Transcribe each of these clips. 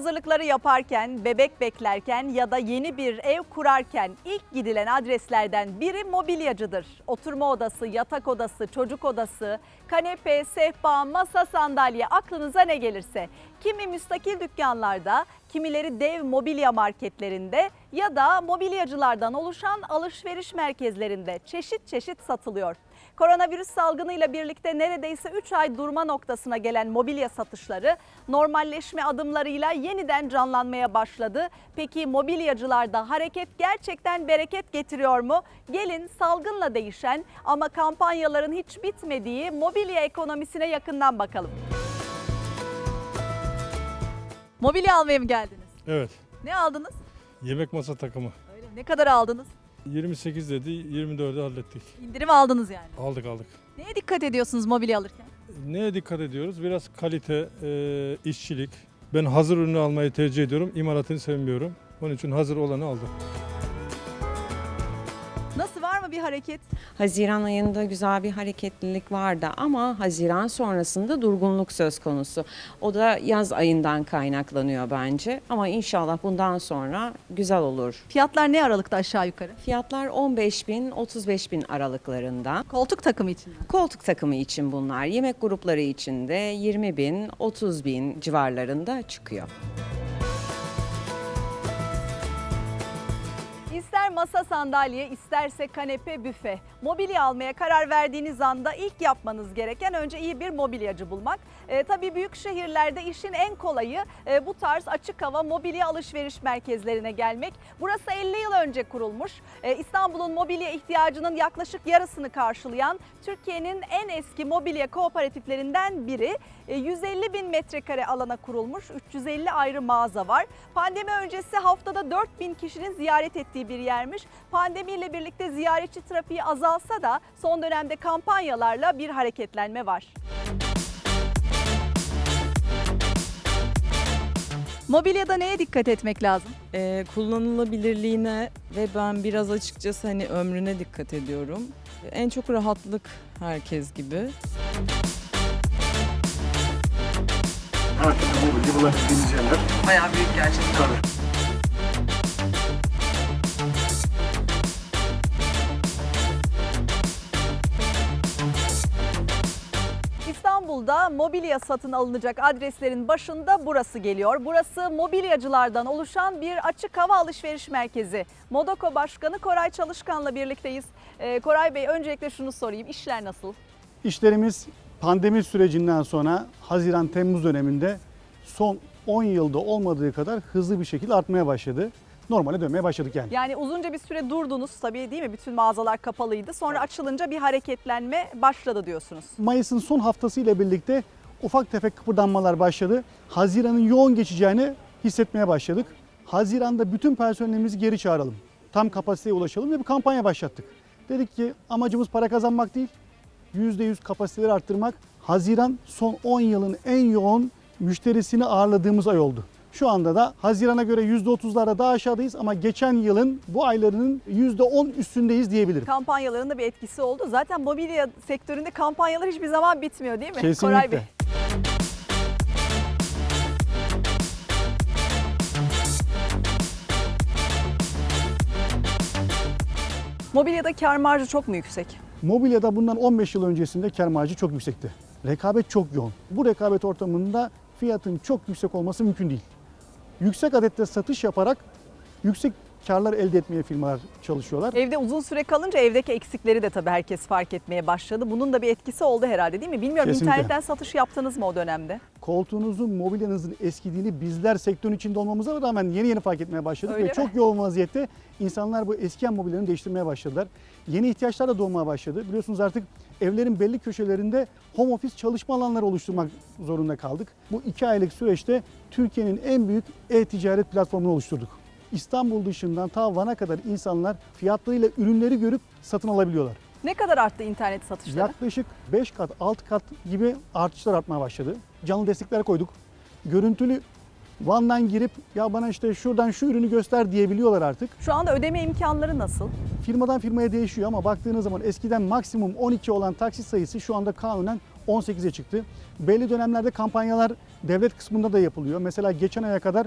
hazırlıkları yaparken, bebek beklerken ya da yeni bir ev kurarken ilk gidilen adreslerden biri mobilyacıdır. Oturma odası, yatak odası, çocuk odası, kanepe, sehpa, masa, sandalye aklınıza ne gelirse. Kimi müstakil dükkanlarda, kimileri dev mobilya marketlerinde ya da mobilyacılardan oluşan alışveriş merkezlerinde çeşit çeşit satılıyor. Koronavirüs salgınıyla birlikte neredeyse 3 ay durma noktasına gelen mobilya satışları normalleşme adımlarıyla yeniden canlanmaya başladı. Peki mobilyacılarda hareket gerçekten bereket getiriyor mu? Gelin salgınla değişen ama kampanyaların hiç bitmediği mobilya ekonomisine yakından bakalım. Mobilya almaya mı geldiniz? Evet. Ne aldınız? Yemek masa takımı. Öyle mi? Ne kadar aldınız? 28 dedi, 24'ü hallettik. İndirim aldınız yani. Aldık aldık. Neye dikkat ediyorsunuz mobilya alırken? Neye dikkat ediyoruz? Biraz kalite, e, işçilik. Ben hazır ürünü almayı tercih ediyorum. İmalatını sevmiyorum. Onun için hazır olanı aldım. Mı bir hareket? Haziran ayında güzel bir hareketlilik vardı ama Haziran sonrasında durgunluk söz konusu. O da yaz ayından kaynaklanıyor bence ama inşallah bundan sonra güzel olur. Fiyatlar ne aralıkta aşağı yukarı? Fiyatlar 15 bin 35 bin aralıklarında. Koltuk takımı için. mi? Koltuk takımı için bunlar. Yemek grupları için de 20 bin 30 bin civarlarında çıkıyor. İster masa sandalye, isterse kanepe, büfe. Mobilya almaya karar verdiğiniz anda ilk yapmanız gereken önce iyi bir mobilyacı bulmak. E, tabii büyük şehirlerde işin en kolayı e, bu tarz açık hava mobilya alışveriş merkezlerine gelmek. Burası 50 yıl önce kurulmuş. E, İstanbul'un mobilya ihtiyacının yaklaşık yarısını karşılayan Türkiye'nin en eski mobilya kooperatiflerinden biri. E, 150 bin metrekare alana kurulmuş, 350 ayrı mağaza var. Pandemi öncesi haftada 4 bin kişinin ziyaret ettiği bir yermiş. Pandemiyle birlikte ziyaretçi trafiği azalsa da son dönemde kampanyalarla bir hareketlenme var. Mobilyada neye dikkat etmek lazım? Ee, kullanılabilirliğine ve ben biraz açıkçası hani ömrüne dikkat ediyorum. En çok rahatlık herkes gibi. Her türlü mobilya bulabildiğimiz yerler. Bayağı büyük gerçekten. Tabii. İstanbul'da mobilya satın alınacak adreslerin başında burası geliyor. Burası mobilyacılardan oluşan bir açık hava alışveriş merkezi. Modoko Başkanı Koray Çalışkan'la birlikteyiz. Ee, Koray Bey öncelikle şunu sorayım. İşler nasıl? İşlerimiz pandemi sürecinden sonra Haziran-Temmuz döneminde son 10 yılda olmadığı kadar hızlı bir şekilde artmaya başladı. Normale dönmeye başladık yani. Yani uzunca bir süre durdunuz tabii değil mi? Bütün mağazalar kapalıydı. Sonra açılınca bir hareketlenme başladı diyorsunuz. Mayıs'ın son haftası ile birlikte ufak tefek kıpırdanmalar başladı. Haziran'ın yoğun geçeceğini hissetmeye başladık. Haziran'da bütün personelimizi geri çağıralım. Tam kapasiteye ulaşalım ve bir kampanya başlattık. Dedik ki amacımız para kazanmak değil, %100 kapasiteleri arttırmak. Haziran son 10 yılın en yoğun müşterisini ağırladığımız ay oldu. Şu anda da Haziran'a göre %30'lara daha aşağıdayız ama geçen yılın bu aylarının %10 üstündeyiz diyebilirim. Kampanyaların da bir etkisi oldu. Zaten mobilya sektöründe kampanyalar hiçbir zaman bitmiyor değil mi? Kesinlikle. Koray Bey. Mobilyada kar marjı çok mu yüksek? Mobilyada bundan 15 yıl öncesinde kar marjı çok yüksekti. Rekabet çok yoğun. Bu rekabet ortamında fiyatın çok yüksek olması mümkün değil. Yüksek adette satış yaparak yüksek karlar elde etmeye firmalar çalışıyorlar. Evde uzun süre kalınca evdeki eksikleri de tabii herkes fark etmeye başladı. Bunun da bir etkisi oldu herhalde değil mi? Bilmiyorum Kesinlikle. internetten satış yaptınız mı o dönemde? Koltuğunuzun, mobilyanızın eskidiğini bizler sektörün içinde olmamıza rağmen yeni yeni fark etmeye başladık Öyle ve mi? çok yoğun vaziyette insanlar bu eskiyen mobilyalarını değiştirmeye başladılar. Yeni ihtiyaçlar da doğmaya başladı. Biliyorsunuz artık evlerin belli köşelerinde home office çalışma alanları oluşturmak zorunda kaldık. Bu iki aylık süreçte Türkiye'nin en büyük e-ticaret platformunu oluşturduk. İstanbul dışından ta Van'a kadar insanlar fiyatlarıyla ürünleri görüp satın alabiliyorlar. Ne kadar arttı internet satışları? Yaklaşık 5 kat, 6 kat gibi artışlar artmaya başladı. Canlı destekler koyduk. Görüntülü Van'dan girip ya bana işte şuradan şu ürünü göster diyebiliyorlar artık. Şu anda ödeme imkanları nasıl? Firmadan firmaya değişiyor ama baktığınız zaman eskiden maksimum 12 olan taksit sayısı şu anda kanunen 18'e çıktı. Belli dönemlerde kampanyalar devlet kısmında da yapılıyor. Mesela geçen aya kadar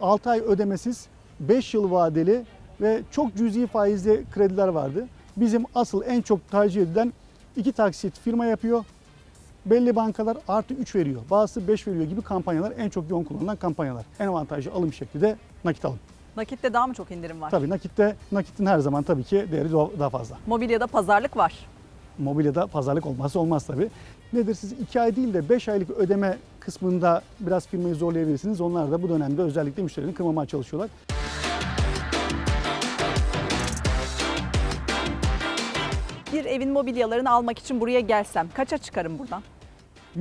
6 ay ödemesiz 5 yıl vadeli ve çok cüzi faizli krediler vardı. Bizim asıl en çok tercih edilen iki taksit firma yapıyor. Belli bankalar artı 3 veriyor. Bazısı 5 veriyor gibi kampanyalar en çok yoğun kullanılan kampanyalar. En avantajlı alım şekli de nakit alım. Nakitte daha mı çok indirim var? Tabii nakitte nakitin her zaman tabii ki değeri daha fazla. Mobilyada pazarlık var. Mobilyada pazarlık olmazsa olmaz tabii. Nedir siz 2 ay değil de 5 aylık ödeme kısmında biraz firmayı zorlayabilirsiniz. Onlar da bu dönemde özellikle müşterilerini kırmamaya çalışıyorlar. Bir evin mobilyalarını almak için buraya gelsem kaça çıkarım buradan?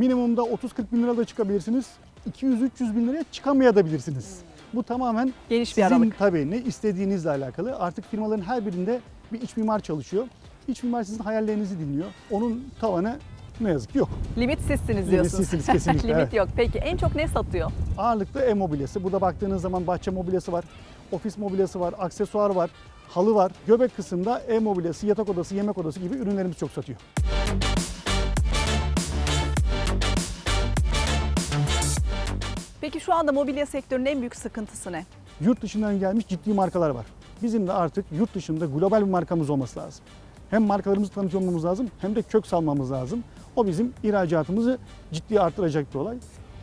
Minimumda 30-40 bin lira da çıkabilirsiniz. 200-300 bin liraya çıkamayabilirsiniz. Bu tamamen Geniş bir sizin aralık. tabii ne istediğinizle alakalı. Artık firmaların her birinde bir iç mimar çalışıyor. İç mimar sizin hayallerinizi dinliyor. Onun tavanı ne yazık ki yok. Limit sizsiniz Limit diyorsunuz. sizsiniz, kesinlikle, Limit evet. yok. Peki en çok ne satıyor? Ağırlıklı ev mobilyası. Burada baktığınız zaman bahçe mobilyası var, ofis mobilyası var, aksesuar var, halı var. Göbek kısımda ev mobilyası, yatak odası, yemek odası gibi ürünlerimiz çok satıyor. Peki şu anda mobilya sektörünün en büyük sıkıntısı ne? Yurt dışından gelmiş ciddi markalar var. Bizim de artık yurt dışında global bir markamız olması lazım. Hem markalarımızı tanıtıyor olmamız lazım hem de kök salmamız lazım. O bizim ihracatımızı ciddi artıracak bir olay.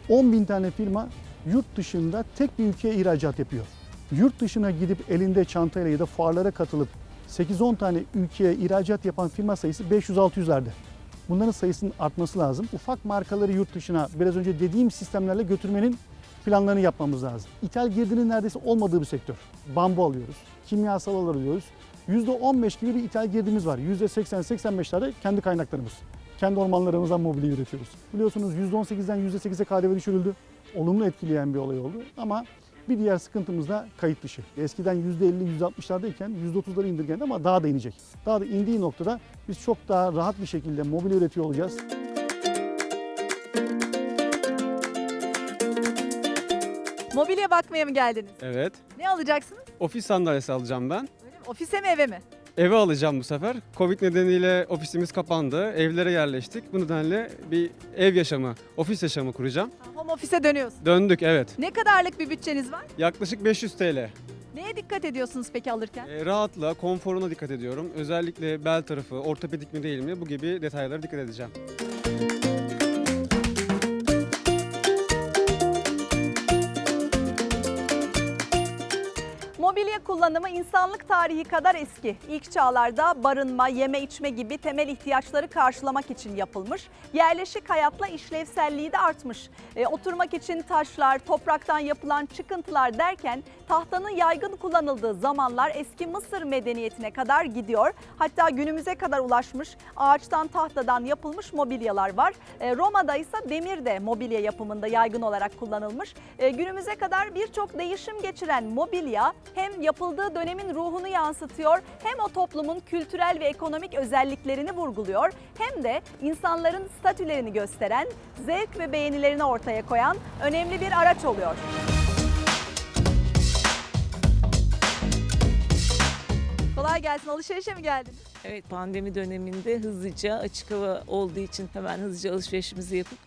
10 bin tane firma yurt dışında tek bir ülkeye ihracat yapıyor. Yurt dışına gidip elinde çantayla ya da fuarlara katılıp 8-10 tane ülkeye ihracat yapan firma sayısı 500-600'lerde. Bunların sayısının artması lazım. Ufak markaları yurt dışına biraz önce dediğim sistemlerle götürmenin planlarını yapmamız lazım. İthal girdinin neredeyse olmadığı bir sektör. Bambu alıyoruz, kimyasal alıyoruz. %15 gibi bir ithal girdimiz var. %80-85'lerde kendi kaynaklarımız. Kendi ormanlarımızdan mobilya üretiyoruz. Biliyorsunuz %18'den %8'e KDV düşürüldü. Olumlu etkileyen bir olay oldu ama bir diğer sıkıntımız da kayıt dışı. Eskiden %50-%60'lardayken %30'lara indirgendi ama daha da inecek. Daha da indiği noktada biz çok daha rahat bir şekilde mobilya üretiyor olacağız. Mobilya bakmaya mı geldiniz? Evet. Ne alacaksınız? Ofis sandalyesi alacağım ben. Öyle mi? Ofise mi eve mi? Eve alacağım bu sefer. Covid nedeniyle ofisimiz kapandı. Evlere yerleştik. Bu nedenle bir ev yaşamı, ofis yaşamı kuracağım. Home ofise dönüyorsun. Döndük evet. Ne kadarlık bir bütçeniz var? Yaklaşık 500 TL. Neye dikkat ediyorsunuz peki alırken? E, rahatlığa, konforuna dikkat ediyorum. Özellikle bel tarafı, ortopedik mi değil mi bu gibi detaylara dikkat edeceğim. Mobilya kullanımı insanlık tarihi kadar eski. İlk çağlarda barınma, yeme içme gibi temel ihtiyaçları karşılamak için yapılmış. Yerleşik hayatla işlevselliği de artmış. E, oturmak için taşlar, topraktan yapılan çıkıntılar derken tahtanın yaygın kullanıldığı zamanlar eski Mısır medeniyetine kadar gidiyor. Hatta günümüze kadar ulaşmış ağaçtan tahtadan yapılmış mobilyalar var. E, Roma'da ise demir de mobilya yapımında yaygın olarak kullanılmış. E, günümüze kadar birçok değişim geçiren mobilya hem yapıldığı dönemin ruhunu yansıtıyor hem o toplumun kültürel ve ekonomik özelliklerini vurguluyor hem de insanların statülerini gösteren, zevk ve beğenilerini ortaya koyan önemli bir araç oluyor. Kolay gelsin. Alışverişe mi geldiniz? Evet pandemi döneminde hızlıca açık hava olduğu için hemen hızlıca alışverişimizi yapıp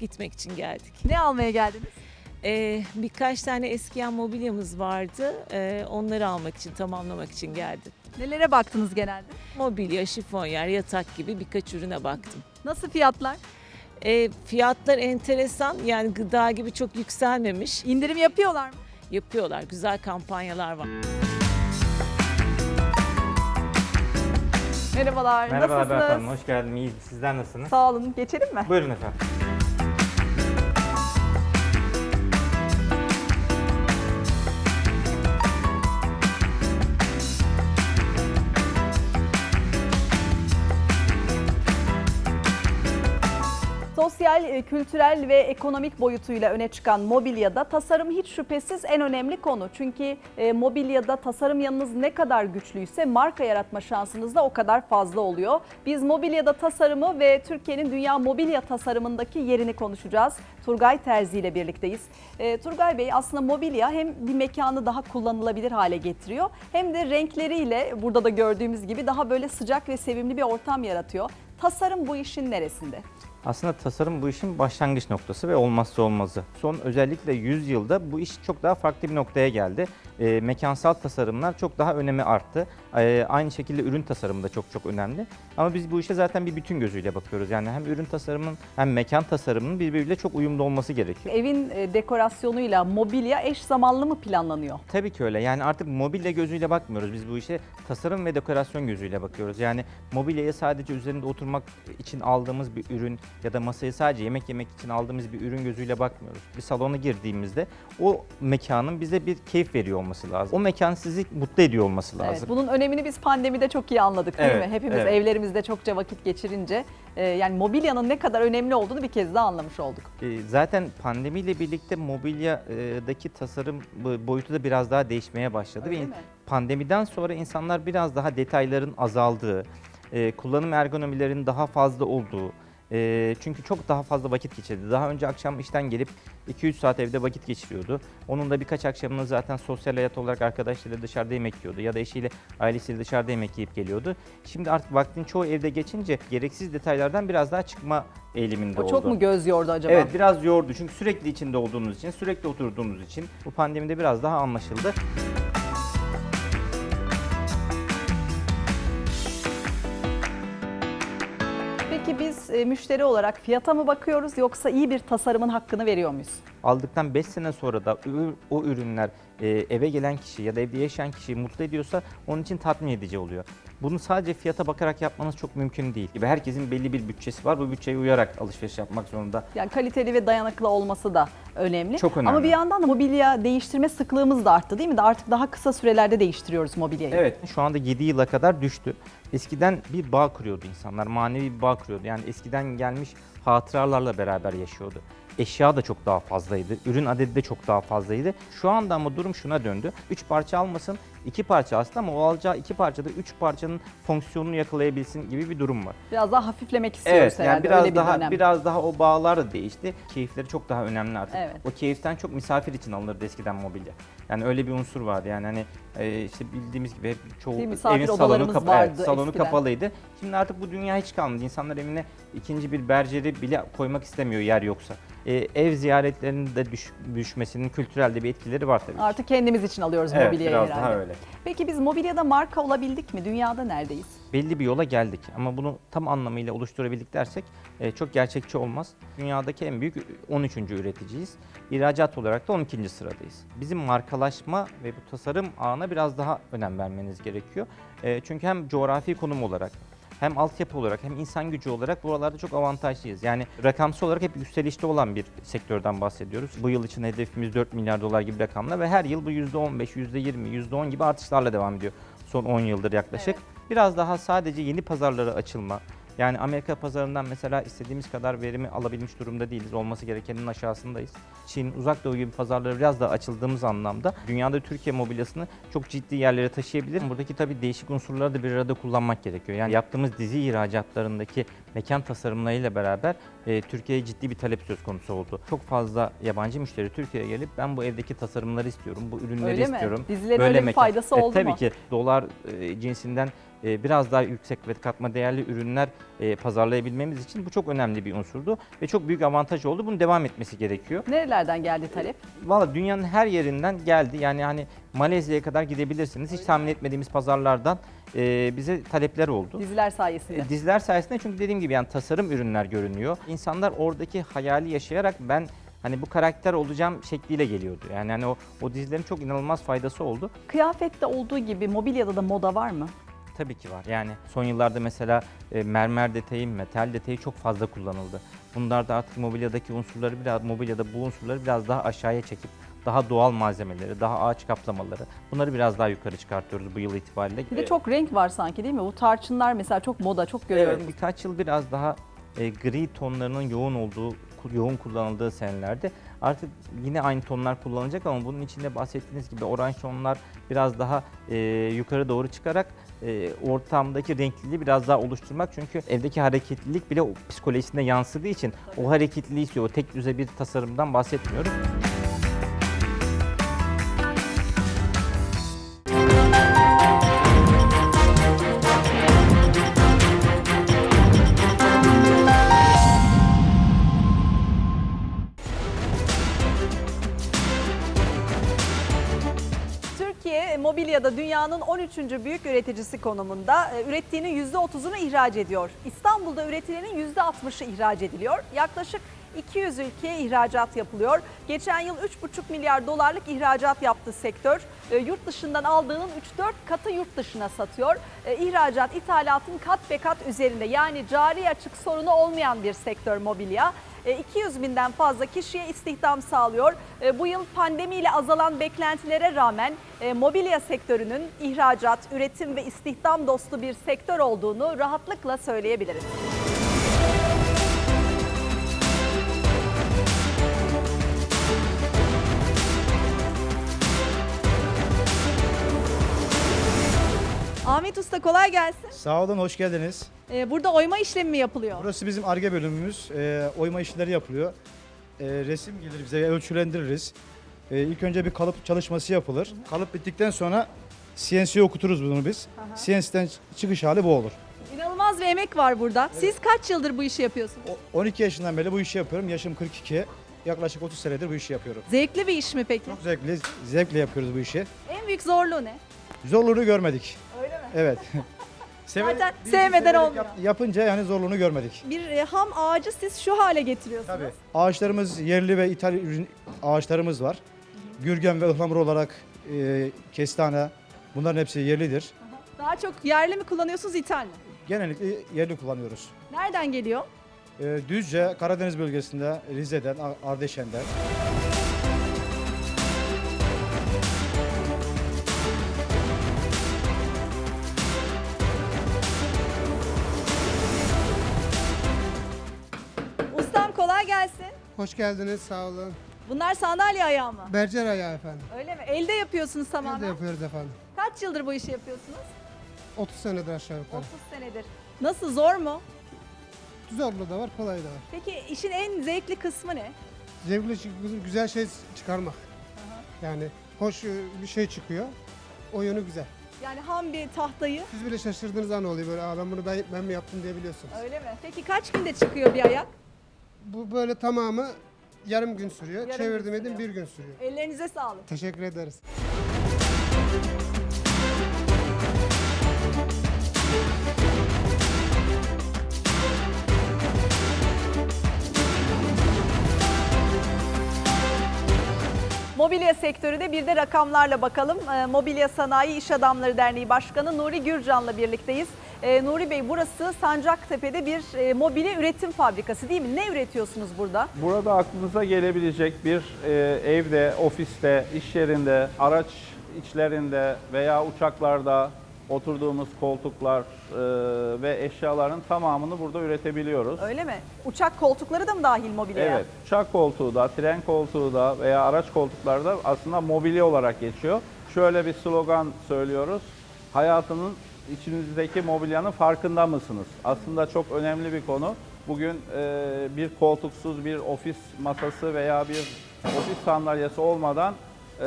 gitmek için geldik. Ne almaya geldiniz? Ee, birkaç tane eskiyen mobilyamız vardı. Ee, onları almak için, tamamlamak için geldim. Nelere baktınız genelde? Mobilya, şifonyer, yatak gibi birkaç ürüne baktım. Nasıl fiyatlar? Ee, fiyatlar enteresan yani gıda gibi çok yükselmemiş. İndirim yapıyorlar mı? Yapıyorlar, güzel kampanyalar var. Merhabalar. Merhabalar Nasılsınız? efendim, hoş geldin. İyiyiz. Sizler nasılsınız? Sağ olun. Geçelim mi? Buyurun efendim. Kültürel ve ekonomik boyutuyla öne çıkan mobilyada tasarım hiç şüphesiz en önemli konu. Çünkü e, mobilyada tasarım yanınız ne kadar güçlüyse marka yaratma şansınız da o kadar fazla oluyor. Biz mobilyada tasarımı ve Türkiye'nin dünya mobilya tasarımındaki yerini konuşacağız. Turgay Terzi ile birlikteyiz. E, Turgay Bey aslında mobilya hem bir mekanı daha kullanılabilir hale getiriyor hem de renkleriyle burada da gördüğümüz gibi daha böyle sıcak ve sevimli bir ortam yaratıyor. Tasarım bu işin neresinde? Aslında tasarım bu işin başlangıç noktası ve olmazsa olmazı. Son özellikle 100 yılda bu iş çok daha farklı bir noktaya geldi. E, mekansal tasarımlar çok daha önemi arttı. E, aynı şekilde ürün tasarımı da çok çok önemli. Ama biz bu işe zaten bir bütün gözüyle bakıyoruz. Yani hem ürün tasarımının hem mekan tasarımının birbiriyle çok uyumlu olması gerekiyor. Evin e, dekorasyonuyla mobilya eş zamanlı mı planlanıyor? Tabii ki öyle. Yani artık mobilya gözüyle bakmıyoruz. Biz bu işe tasarım ve dekorasyon gözüyle bakıyoruz. Yani mobilyayı sadece üzerinde oturmak için aldığımız bir ürün ya da masayı sadece yemek yemek için aldığımız bir ürün gözüyle bakmıyoruz. Bir salona girdiğimizde o mekanın bize bir keyif veriyor olması lazım. O mekan sizi mutlu ediyor olması lazım. Evet, bunun önemini biz pandemide çok iyi anladık değil Evet, mi? Hepimiz evet. evlerimizde çokça vakit geçirince e, yani mobilyanın ne kadar önemli olduğunu bir kez daha anlamış olduk. Ee, Zaten pandemiyle birlikte mobilyadaki tasarım boyutu da biraz daha değişmeye başladı. Öyle ve mi? pandemiden sonra insanlar biraz daha detayların azaldığı, e, kullanım ergonomilerinin daha fazla olduğu, e, çünkü çok daha fazla vakit geçirdi. Daha önce akşam işten gelip 2-3 saat evde vakit geçiriyordu. Onun da birkaç akşamını zaten sosyal hayat olarak arkadaşlarıyla dışarıda yemek yiyordu ya da eşiyle ailesiyle dışarıda yemek yiyip geliyordu. Şimdi artık vaktin çoğu evde geçince gereksiz detaylardan biraz daha çıkma eğiliminde O oldu. çok mu göz yordu acaba? Evet biraz yordu çünkü sürekli içinde olduğunuz için, sürekli oturduğunuz için bu pandemide biraz daha anlaşıldı. E, müşteri olarak fiyata mı bakıyoruz yoksa iyi bir tasarımın hakkını veriyor muyuz? Aldıktan 5 sene sonra da o ürünler e, eve gelen kişi ya da evde yaşayan kişiyi mutlu ediyorsa onun için tatmin edici oluyor. Bunu sadece fiyata bakarak yapmanız çok mümkün değil. Ve herkesin belli bir bütçesi var. Bu bütçeye uyarak alışveriş yapmak zorunda. Yani kaliteli ve dayanıklı olması da önemli. Çok Ama önemli. bir yandan da mobilya değiştirme sıklığımız da arttı değil mi? Artık daha kısa sürelerde değiştiriyoruz mobilyayı. Evet şu anda 7 yıla kadar düştü. Eskiden bir bağ kuruyordu insanlar. Manevi bir bağ kuruyordu. Yani eskiden gelmiş hatıralarla beraber yaşıyordu. Eşya da çok daha fazlaydı. Ürün adedi de çok daha fazlaydı. Şu anda ama durum şuna döndü. 3 parça almasın, 2 parça alsın ama o alacağı 2 parçada 3 parçanın fonksiyonunu yakalayabilsin gibi bir durum var. Biraz daha hafiflemek istiyoruz Evet herhalde yani biraz öyle bir daha dönem. biraz daha o bağlar da değişti. Keyifleri çok daha önemli artık. Evet. O keyiften çok misafir için alınırdı eskiden mobilya. Yani öyle bir unsur vardı. Yani hani e, işte bildiğimiz gibi hep çoğu Bir evin salonu, kapa- vardı evet, salonu eskiden. kapalıydı. Şimdi artık bu dünya hiç kalmadı. İnsanlar evine ikinci bir berjeri bile koymak istemiyor yer yoksa. E, ev ziyaretlerinin de düş- düşmesinin kültürelde bir etkileri var tabii. ki. Artık kendimiz için alıyoruz evet, mobilyayı biraz herhalde. daha öyle. Peki biz mobilyada marka olabildik mi? Dünyada neredeyiz? belli bir yola geldik ama bunu tam anlamıyla oluşturabildik dersek e, çok gerçekçi olmaz. Dünyadaki en büyük 13. üreticiyiz. İhracat olarak da 12. sıradayız. Bizim markalaşma ve bu tasarım ağına biraz daha önem vermeniz gerekiyor. E, çünkü hem coğrafi konum olarak hem altyapı olarak hem insan gücü olarak buralarda çok avantajlıyız. Yani rakamsal olarak hep yükselişte olan bir sektörden bahsediyoruz. Bu yıl için hedefimiz 4 milyar dolar gibi rakamlar ve her yıl bu %15, %20, %10 gibi artışlarla devam ediyor. Son 10 yıldır yaklaşık. Biraz daha sadece yeni pazarlara açılma. Yani Amerika pazarından mesela istediğimiz kadar verimi alabilmiş durumda değiliz. Olması gerekenin aşağısındayız. Çin, uzak doğu gibi pazarlara biraz daha açıldığımız anlamda dünyada Türkiye mobilyasını çok ciddi yerlere taşıyabilir. Buradaki tabii değişik unsurları da bir arada kullanmak gerekiyor. Yani yaptığımız dizi ihracatlarındaki mekan tasarımlarıyla beraber e, Türkiye'ye ciddi bir talep söz konusu oldu. Çok fazla yabancı müşteri Türkiye'ye gelip ben bu evdeki tasarımları istiyorum, bu ürünleri Öyle mi? istiyorum. Dizilerin öyle bir mekan- faydası E, oldu tabii mu? ki dolar e, cinsinden biraz daha yüksek ve katma değerli ürünler e, pazarlayabilmemiz için bu çok önemli bir unsurdu ve çok büyük avantaj oldu. Bunun devam etmesi gerekiyor. Nerelerden geldi talep? Valla dünyanın her yerinden geldi. Yani hani Malezya'ya kadar gidebilirsiniz. Hiç tahmin etmediğimiz pazarlardan e, bize talepler oldu. Diziler sayesinde. E, Diziler sayesinde çünkü dediğim gibi yani tasarım ürünler görünüyor. İnsanlar oradaki hayali yaşayarak ben hani bu karakter olacağım şekliyle geliyordu. Yani hani o, o dizilerin çok inanılmaz faydası oldu. Kıyafette olduğu gibi mobilyada da moda var mı? Tabii ki var. Yani son yıllarda mesela e, mermer detayı, metal detayı çok fazla kullanıldı. Bunlar da artık mobilyadaki unsurları biraz mobilyada bu unsurları biraz daha aşağıya çekip daha doğal malzemeleri, daha ağaç kaplamaları bunları biraz daha yukarı çıkartıyoruz bu yıl itibariyle. Bir de E, çok renk var sanki değil mi? Bu tarçınlar mesela çok moda, çok görüyorum. Evet, birkaç yıl biraz daha e, gri tonlarının yoğun olduğu, yoğun kullanıldığı senelerde artık yine aynı tonlar kullanılacak ama bunun içinde bahsettiğiniz gibi oranj tonlar biraz daha e, yukarı doğru çıkarak e, ortamdaki renkliliği biraz daha oluşturmak. Çünkü evdeki hareketlilik bile o psikolojisinde yansıdığı için o hareketliliği istiyor. O tek düze bir tasarımdan bahsetmiyorum. Dünyanın 13. büyük üreticisi konumunda. E, Ürettiğinin %30'unu ihraç ediyor. İstanbul'da üretilenin %60'ı ihraç ediliyor. Yaklaşık 200 ülkeye ihracat yapılıyor. Geçen yıl 3,5 milyar dolarlık ihracat yaptı sektör. E, Yurt dışından aldığının 3-4 katı yurt dışına satıyor. E, İhracat ithalatın kat be kat üzerinde yani cari açık sorunu olmayan bir sektör mobilya. E, 200 binden fazla kişiye istihdam sağlıyor. E, Bu yıl pandemiyle azalan beklentilere rağmen e, mobilya sektörünün ihracat, üretim ve istihdam dostu bir sektör olduğunu rahatlıkla söyleyebiliriz. Ahmet Usta kolay gelsin. Sağ olun, hoş geldiniz. E, Burada oyma işlemi mi yapılıyor? Burası bizim ARGE bölümümüz. Ee, oyma işleri yapılıyor. Ee, resim gelir bize, ölçülendiririz. Ee, ilk önce bir kalıp çalışması yapılır. Kalıp bittikten sonra CNC'ye okuturuz bunu biz. CNC'den çıkış hali bu olur. İnanılmaz bir emek var burada. Siz kaç yıldır bu işi yapıyorsunuz? O- 12 yaşından beri bu işi yapıyorum. Yaşım 42. Yaklaşık 30 senedir bu işi yapıyorum. Zevkli bir iş mi peki? Çok zevkli, zevkle yapıyoruz bu işi. En büyük zorluğu ne? Zorluğunu görmedik. Öyle mi? Evet. Severek- Zaten sevmeden severek olmuyor. yap- yapınca yani zorluğunu görmedik. Bir e, ham ağacı siz şu hale getiriyorsunuz. Tabii. Ağaçlarımız yerli ve ithal ürün ağaçlarımız var. Gürgen ve ıhlamur olarak e, kestane bunların hepsi yerlidir. Daha çok yerli mi kullanıyorsunuz ithal mi? Genellikle yerli kullanıyoruz. Nereden geliyor? E, Düzce, Karadeniz bölgesinde, Rize'den, Ar- Ardeşen'den. Hoş geldiniz, sağ olun. Bunlar sandalye ayağı mı? Bercer ayağı efendim. Öyle mi? Elde yapıyorsunuz Biz de tamamen. yapıyoruz efendim. Kaç yıldır bu işi yapıyorsunuz? 30 senedir aşağı yukarı. 30 senedir. Nasıl zor mu? Zorlu da var, kolay da var. Peki işin en zevkli kısmı ne? Zevkli, çı- güzel şey çıkarmak. Yani hoş e, bir şey çıkıyor. O yönü güzel. Yani ham bir tahtayı. Siz bile şaşırdığınız an oluyor böyle, Aa, ben bunu ben, ben mi yaptım diyebiliyorsunuz. Öyle mi? Peki kaç günde çıkıyor bir ayak? Bu böyle tamamı yarım gün sürüyor. Yarım Çevirdim gün edim sürüyor. bir gün sürüyor. Ellerinize sağlık. Teşekkür ederiz. Mobilya sektörüne bir de rakamlarla bakalım. Ee, Mobilya Sanayi İş Adamları Derneği Başkanı Nuri Gürcan'la birlikteyiz. Ee, Nuri Bey burası Sancaktepe'de bir e, mobilya üretim fabrikası değil mi? Ne üretiyorsunuz burada? Burada aklınıza gelebilecek bir e, evde, ofiste, iş yerinde, araç içlerinde veya uçaklarda oturduğumuz koltuklar e, ve eşyaların tamamını burada üretebiliyoruz. Öyle mi? Uçak koltukları da mı dahil mobilyaya? Evet, uçak koltuğu da, tren koltuğu da veya araç koltukları da aslında mobilya olarak geçiyor. Şöyle bir slogan söylüyoruz. Hayatının içinizdeki mobilyanın farkında mısınız? Aslında çok önemli bir konu. Bugün e, bir koltuksuz bir ofis masası veya bir ofis sandalyesi olmadan e,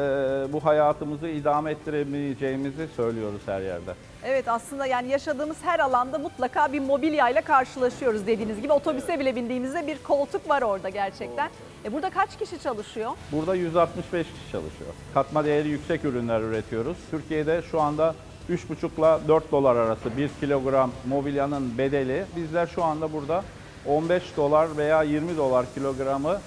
bu hayatımızı idame ettiremeyeceğimizi söylüyoruz her yerde. Evet aslında yani yaşadığımız her alanda mutlaka bir mobilyayla karşılaşıyoruz dediğiniz gibi. Otobüse bile bindiğimizde bir koltuk var orada gerçekten. E burada kaç kişi çalışıyor? Burada 165 kişi çalışıyor. Katma değeri yüksek ürünler üretiyoruz. Türkiye'de şu anda 3,5 ile 4 dolar arası 1 kilogram mobilyanın bedeli. Bizler şu anda burada 15 dolar veya 20 dolar kilogramı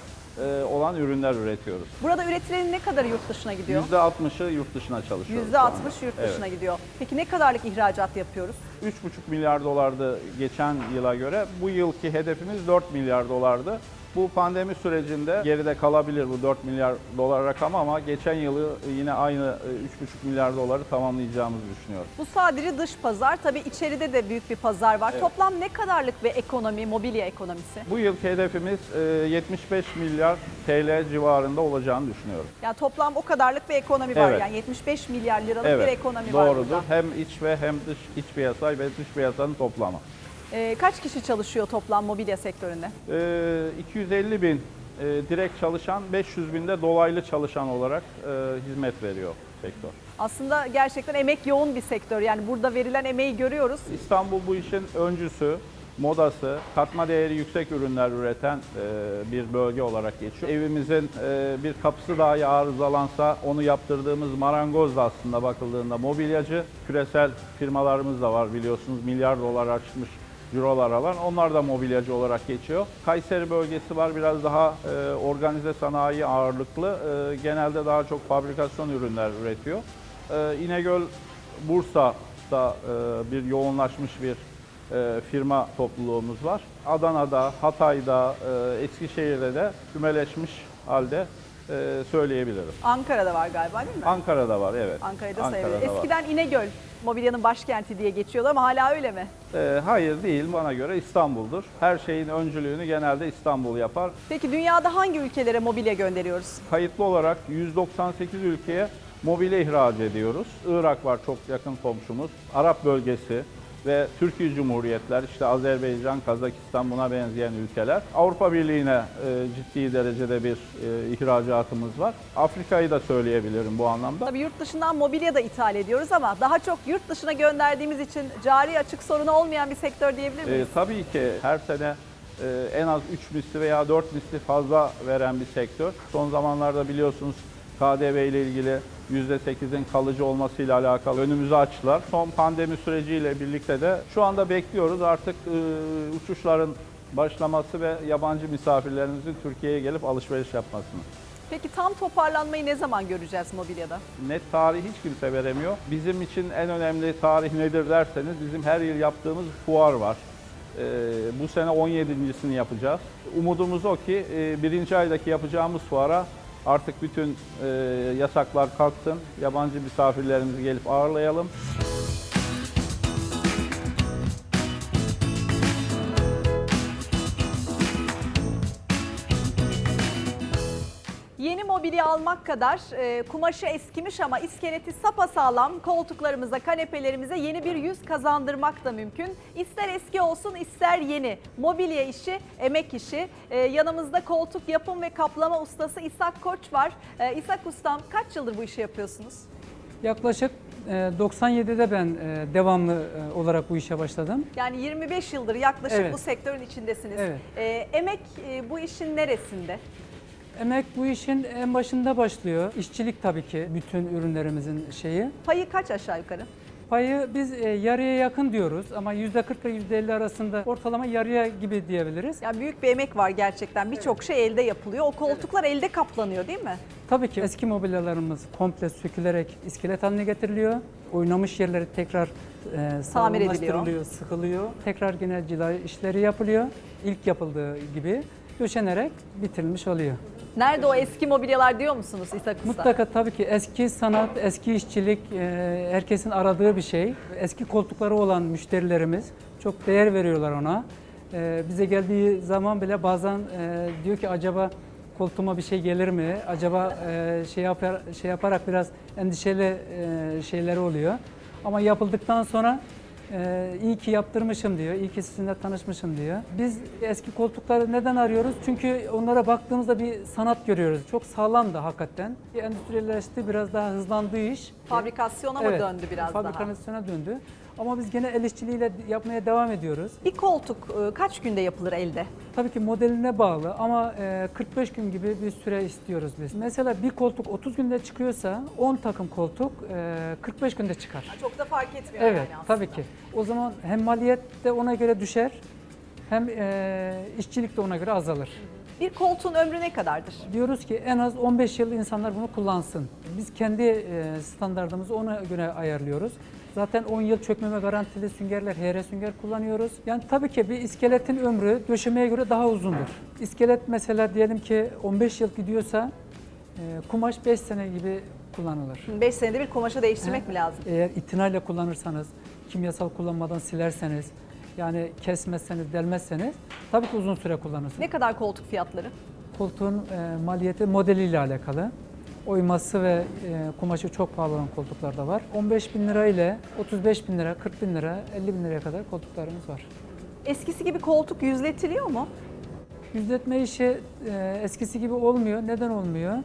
e, olan ürünler üretiyoruz. Burada üretilenin ne kadarı yurt dışına gidiyor? %60'ı yurt dışına çalışıyoruz. şu %60 anda. yurt Evet. dışına gidiyor. Peki ne kadarlık ihracat yapıyoruz? 3,5 milyar dolardı geçen yıla göre. Bu yılki hedefimiz 4 milyar dolardı. Bu pandemi sürecinde geride kalabilir bu 4 milyar dolar rakamı ama geçen yılı yine aynı e, 3,5 milyar doları tamamlayacağımızı düşünüyorum. Bu sadece dış pazar. Tabii içeride de büyük bir pazar var. Evet. Toplam ne kadarlık bir ekonomi, mobilya ekonomisi? Bu yılki hedefimiz e, 75 milyar TL civarında olacağını düşünüyorum. Yani toplam o kadarlık bir ekonomi var. Evet. Yani 75 milyar liralık bir Evet, ekonomi var doğrudur. Hem iç ve hem dış iç piyasa ve dış piyasanın toplamı. Ee, kaç kişi çalışıyor toplam mobilya sektöründe? E, 250 bin e, direkt çalışan, 500 bin de dolaylı çalışan olarak e, hizmet veriyor sektör. Aslında gerçekten emek yoğun bir sektör. Yani burada verilen emeği görüyoruz. İstanbul bu işin öncüsü. modası, katma değeri yüksek ürünler üreten e, bir bölge olarak geçiyor. Evimizin e, bir kapısı dahi arızalansa onu yaptırdığımız marangoz da aslında bakıldığında mobilyacı. Küresel firmalarımız da var biliyorsunuz milyar dolar aşmış Eurolar alan onlar da mobilyacı olarak geçiyor. Kayseri bölgesi var biraz daha e, organize sanayi ağırlıklı. E, genelde daha çok fabrikasyon ürünler üretiyor. E, İnegöl Bursa'da e, bir yoğunlaşmış bir e, firma topluluğumuz var. Adana'da, Hatay'da, e, Eskişehir'de de kümeleşmiş halde e, söyleyebilirim. Ankara'da var galiba değil mi? Ankara'da var evet. Ankara'da Ankara'da sayılır. var. Eskiden İnegöl mobilyanın başkenti diye geçiyordu ama hala öyle mi? E, hayır değil bana göre İstanbul'dur. Her şeyin öncülüğünü genelde İstanbul yapar. Peki dünyada hangi ülkelere mobilya gönderiyoruz? Kayıtlı olarak 198 ülkeye mobilya ihraç ediyoruz. Irak var çok yakın komşumuz. Arap bölgesi ve Türkiye Cumhuriyetler, işte Azerbaycan, Kazakistan buna benzeyen ülkeler. Avrupa Birliği'ne e, ciddi derecede bir e, ihracatımız var. Afrika'yı da söyleyebilirim bu anlamda. Tabii yurt dışından mobilya da ithal ediyoruz ama daha çok yurt dışına gönderdiğimiz için cari açık sorunu olmayan bir sektör diyebilir E, miyiz? tabii ki her sene e, en az 3 misli veya 4 misli fazla veren bir sektör. Son zamanlarda biliyorsunuz KDV ile ilgili %8'in kalıcı olmasıyla alakalı önümüzü açtılar. Son pandemi süreciyle birlikte de şu anda bekliyoruz artık e, uçuşların başlaması ve yabancı misafirlerimizin Türkiye'ye gelip alışveriş yapmasını. Peki tam toparlanmayı ne zaman göreceğiz mobilyada? Net tarih hiç kimse veremiyor. Bizim için en önemli tarih nedir derseniz bizim her yıl yaptığımız fuar var. Ee, bu sene 17.sini yapacağız. Umudumuz o ki e, birinci aydaki yapacağımız fuara artık bütün e, yasaklar kalksın, yabancı misafirlerimizi gelip ağırlayalım. Mobilya almak kadar e, kumaşı eskimiş ama iskeleti sapasağlam koltuklarımıza, kanepelerimize yeni bir yüz kazandırmak da mümkün. İster eski olsun ister yeni. Mobilya işi, emek işi. E, yanımızda koltuk yapım ve kaplama ustası İshak Koç var. E, İshak Ustam kaç yıldır bu işi yapıyorsunuz? Yaklaşık e, 97'de ben e, devamlı e, olarak bu işe başladım. Yani 25 yıldır yaklaşık Evet. bu sektörün içindesiniz. Evet. E, emek e, bu işin neresinde? Emek bu işin en başında başlıyor. İşçilik tabii ki bütün ürünlerimizin şeyi. Payı kaç aşağı yukarı? Payı biz e, yarıya yakın diyoruz ama %40 ile %50 arasında ortalama yarıya gibi diyebiliriz. Yani büyük bir emek var gerçekten. Birçok şey elde yapılıyor. O koltuklar elde kaplanıyor değil mi? Tabii ki eski mobilyalarımız komple sökülerek iskelet haline getiriliyor. Oynamış yerleri tekrar e, sağlamlaştırılıyor, sıkılıyor. Tekrar genel cila işleri yapılıyor. İlk yapıldığı gibi döşenerek bitirilmiş oluyor. Nerede o eski mobilyalar diyor musunuz İshak Usta? Mutlaka tabii ki eski sanat, eski işçilik e, herkesin aradığı bir şey. Eski koltukları olan müşterilerimiz çok değer veriyorlar ona. E, bize geldiği zaman bile bazen e, diyor ki acaba koltuğuma bir şey gelir mi? Acaba e, şey yapar şey yaparak biraz endişeli e, şeyleri oluyor. Ama yapıldıktan sonra ee, iyi ki yaptırmışım diyor, iyi ki sizinle tanışmışım diyor. Biz eski koltukları neden arıyoruz? Çünkü onlara baktığımızda bir sanat görüyoruz. Çok sağlam da hakikaten. Endüstriyelleşti, biraz daha hızlandığı iş. Fabrikasyona mı Evet, döndü biraz daha? Fabrikasyona döndü. Ama biz gene el işçiliğiyle yapmaya devam ediyoruz. Bir koltuk e, kaç günde yapılır elde? Tabii ki modeline bağlı ama e, 45 gün gibi bir süre istiyoruz biz. Mesela bir koltuk 30 günde çıkıyorsa 10 takım koltuk e, 45 günde çıkar. Çok da fark etmiyor Evet, yani aslında. tabii ki. O zaman hem maliyet de ona göre düşer, hem e, işçilik de ona göre azalır. Bir koltuğun ömrü ne kadardır? Diyoruz ki en az 15 yıl insanlar bunu kullansın. Biz kendi e, standartımızı ona göre ayarlıyoruz. Zaten 10 yıl çökmeme garantili süngerler, HR sünger kullanıyoruz. Yani tabii ki bir iskeletin ömrü döşemeye göre daha uzundur. İskelet mesela diyelim ki 15 yıl gidiyorsa e, kumaş 5 sene gibi kullanılır. 5 senede bir kumaşı değiştirmek mi lazım? Eğer itinayla kullanırsanız, kimyasal kullanmadan silerseniz, yani kesmezseniz, delmezseniz tabii ki uzun süre kullanırsınız. Ne kadar koltuk fiyatları? Koltuğun e, maliyeti modeliyle alakalı. Oyması ve e, kumaşı çok pahalı olan koltuklar da var. 15 bin lira ile 35 bin lira, 40 bin lira, 50 bin liraya kadar koltuklarımız var. Eskisi gibi koltuk yüzletiliyor mu? Yüzletme işi e, eskisi gibi olmuyor. Neden olmuyor?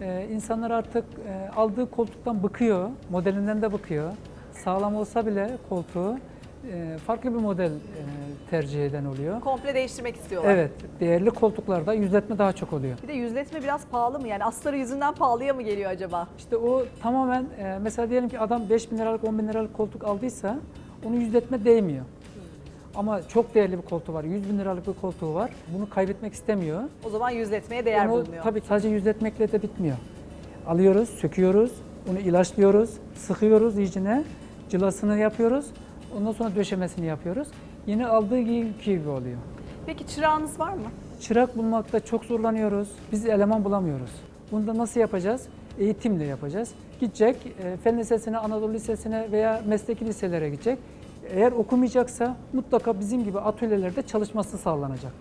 E, insanlar artık e, aldığı koltuktan bıkıyor, modelinden de bıkıyor. Sağlam olsa bile koltuğu e, farklı bir model e, tercih eden oluyor. Komple değiştirmek istiyorlar. Evet, değerli koltuklarda yüzletme daha çok oluyor. Bir de yüzletme biraz pahalı mı? Yani astarı yüzünden pahalıya mı geliyor acaba? İşte o tamamen e, mesela diyelim ki adam 5 bin liralık 10 bin liralık koltuk aldıysa onu yüzletme değmiyor. Ama çok değerli bir koltuğu var, 100 bin liralık bir koltuğu var. Bunu kaybetmek istemiyor. O zaman yüzletmeye değer Onu bulmuyor. tabii sadece yüzletmekle de bitmiyor. Alıyoruz, söküyoruz, onu ilaçlıyoruz, sıkıyoruz iyicine, cılasını yapıyoruz. Ondan sonra döşemesini yapıyoruz. Yeni aldığı gibi oluyor. Peki çırağınız var mı? Çırak bulmakta çok zorlanıyoruz. Biz eleman bulamıyoruz. Bunu da nasıl yapacağız? Eğitimle yapacağız. Gidecek, e, Fen Lisesi'ne, Anadolu Lisesi'ne veya mesleki liselere gidecek. Eğer okumayacaksa mutlaka bizim gibi atölyelerde çalışması sağlanacak.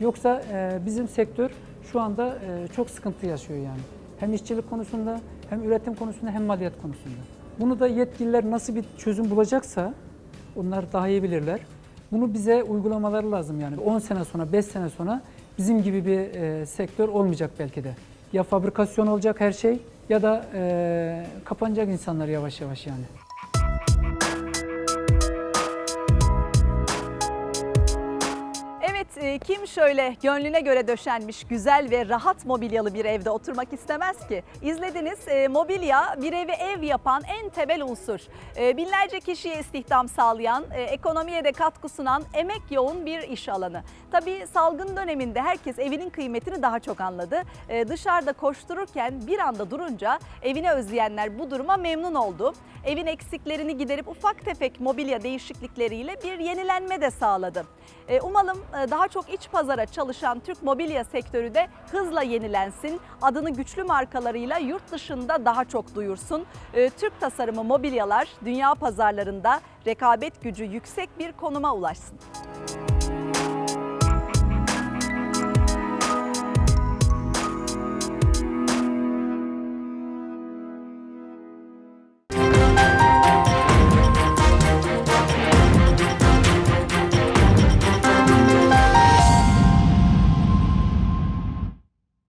Yoksa e, bizim sektör şu anda e, çok sıkıntı yaşıyor yani. Hem işçilik konusunda, hem üretim konusunda, hem maliyet konusunda. Bunu da yetkililer nasıl bir çözüm bulacaksa onlar daha iyi bilirler. Bunu bize uygulamaları lazım yani. 10 sene sonra, 5 sene sonra bizim gibi bir e, sektör olmayacak belki de. Ya fabrikasyon olacak her şey ya da e, kapanacak insanlar yavaş yavaş yani. Kim şöyle gönlüne göre döşenmiş güzel ve rahat mobilyalı bir evde oturmak istemez ki? İzlediniz, e, mobilya bir evi ev yapan en temel unsur. E, binlerce kişiye istihdam sağlayan, e, ekonomiye de katkı sunan emek yoğun bir iş alanı. Tabii salgın döneminde herkes evinin kıymetini daha çok anladı. E, dışarıda koştururken bir anda durunca evini özleyenler bu duruma memnun oldu. Evin eksiklerini giderip ufak tefek mobilya değişiklikleriyle bir yenilenme de sağladı. E, umalım e, daha çok iç pazara çalışan Türk mobilya sektörü de hızla yenilensin. Adını güçlü markalarıyla yurt dışında daha çok duyursun. E, Türk tasarımı mobilyalar dünya pazarlarında rekabet gücü yüksek bir konuma ulaşsın.